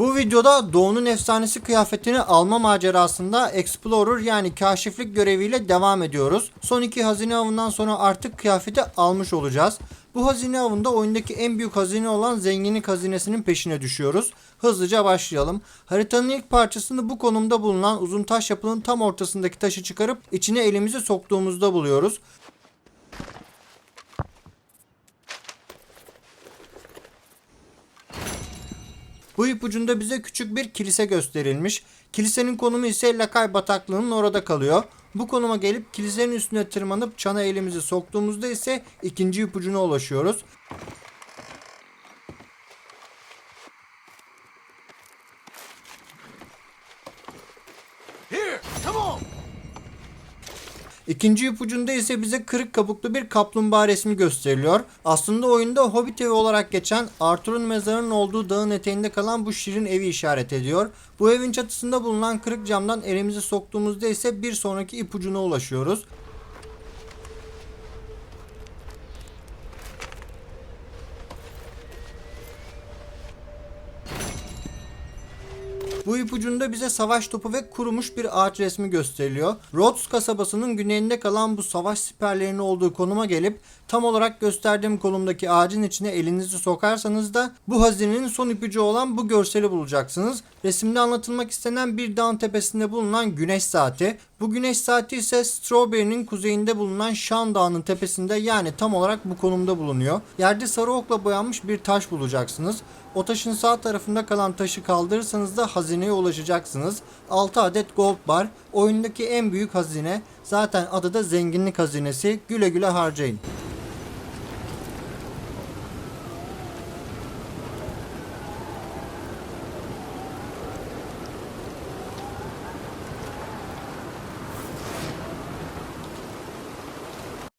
Bu videoda Doğu'nun efsanesi kıyafetini alma macerasında Explorer yani kaşiflik göreviyle devam ediyoruz. Son iki hazine avından sonra artık kıyafeti almış olacağız. Bu hazine avında oyundaki en büyük hazine olan zenginlik hazinesinin peşine düşüyoruz. Hızlıca başlayalım. Haritanın ilk parçasını bu konumda bulunan uzun taş yapının tam ortasındaki taşı çıkarıp içine elimizi soktuğumuzda buluyoruz. Bu ipucunda bize küçük bir kilise gösterilmiş. Kilisenin konumu ise Lakay bataklığının orada kalıyor. Bu konuma gelip kilisenin üstüne tırmanıp çana elimizi soktuğumuzda ise ikinci ipucuna ulaşıyoruz. Here, come on. İkinci ipucunda ise bize kırık kabuklu bir kaplumbağa resmi gösteriliyor. Aslında oyunda Hobbit evi olarak geçen Arthur'un mezarının olduğu dağın eteğinde kalan bu şirin evi işaret ediyor. Bu evin çatısında bulunan kırık camdan elimizi soktuğumuzda ise bir sonraki ipucuna ulaşıyoruz. Bu ipucunda bize savaş topu ve kurumuş bir ağaç resmi gösteriliyor. Rhodes kasabasının güneyinde kalan bu savaş siperlerinin olduğu konuma gelip tam olarak gösterdiğim konumdaki ağacın içine elinizi sokarsanız da bu hazinenin son ipucu olan bu görseli bulacaksınız. Resimde anlatılmak istenen bir dağın tepesinde bulunan güneş saati. Bu güneş saati ise Strawberry'nin kuzeyinde bulunan Shan Dağı'nın tepesinde yani tam olarak bu konumda bulunuyor. Yerde sarı okla boyanmış bir taş bulacaksınız. O taşın sağ tarafında kalan taşı kaldırırsanız da hazineye ulaşacaksınız. 6 adet gold bar. Oyundaki en büyük hazine. Zaten adı da zenginlik hazinesi. Güle güle harcayın.